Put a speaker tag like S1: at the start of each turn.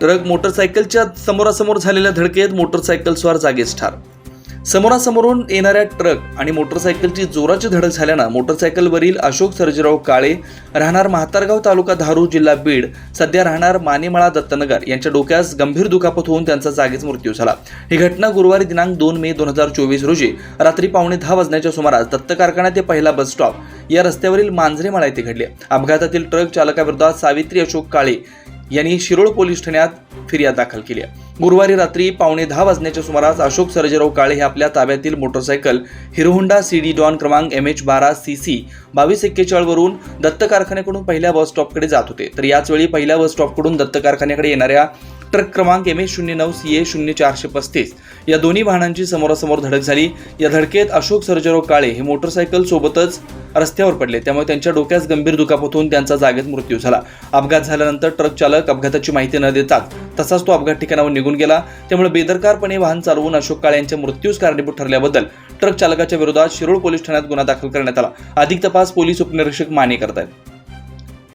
S1: Truck मोटरसायकलच्या समोरासमोर झालेल्या धडकेत मोटरसायकल स्वार जागीच ठार. समोरासमोरून येणाऱ्या ट्रक आणि मोटरसायकलची जोराची धडक झाल्यानं मोटरसायकलवरील अशोक सर्जीराव काळे राहणार म्हातारगाव तालुका धारू जिल्हा बीड सध्या राहणार मानेमळा दत्तनगर यांच्या डोक्यास गंभीर दुखापत होऊन त्यांचा जागीच मृत्यू झाला. ही घटना गुरुवारी दिनांक दोन मे दोन हजार चोवीस रोजी रात्री पावणे दहा वाजण्याच्या सुमारास दत्त कारखाना ते पहिला बस स्टॉप या रस्त्यावरील मांजरेमाळा येथे घडली. अपघातातील ट्रक चालकाविरोधात सावित्री अशोक काळे यांनी शिरोळ पोलीस ठाण्यात फिर्याद दाखल केली आहे. गुरुवारी रात्री पावणे दहा वाजण्याच्या सुमारास अशोक सर्जेराव काळे हे आपल्या ताब्यातील motorcycle Hero Honda C D Dawn क्रमांक एम एच बारा सी सी बावीस एक्केचाळवरून दत्त कारखान्याकडून पहिल्या बस स्टॉपकडे जात होते. तर याच वेळी पहिल्या बस स्टॉपकडून दत्त कारखान्याकडे येणाऱ्या ट्रक क्रमांक एम एच शून्य नऊ सी ए शून्य चारशे पस्तीस या दोन्ही वाहनांची समोरासमोर धडक झाली. या धडकेत अशोक सर्जेराव काळे हे मोटरसायकल सोबतच रस्त्यावर पडले. त्यामुळे त्यांच्या डोक्यास गंभीर दुखापत होऊन त्यांचा जागेत मृत्यू झाला. अपघात झाल्यानंतर ट्रक चालक अपघाताची माहिती न देताच तसाच तो अपघात ठिकाणावर निघून गेला. त्यामुळे बेदरकारपणे वाहन चालवून अशोक काळे यांच्या मृत्यूस कारणीभूत ठरल्याबद्दल ट्रक चालकाच्या विरोधात शिरोळ पोलीस ठाण्यात गुन्हा दाखल करण्यात आला. अधिक तपास पोलीस उपनिरीक्षक माने आहेत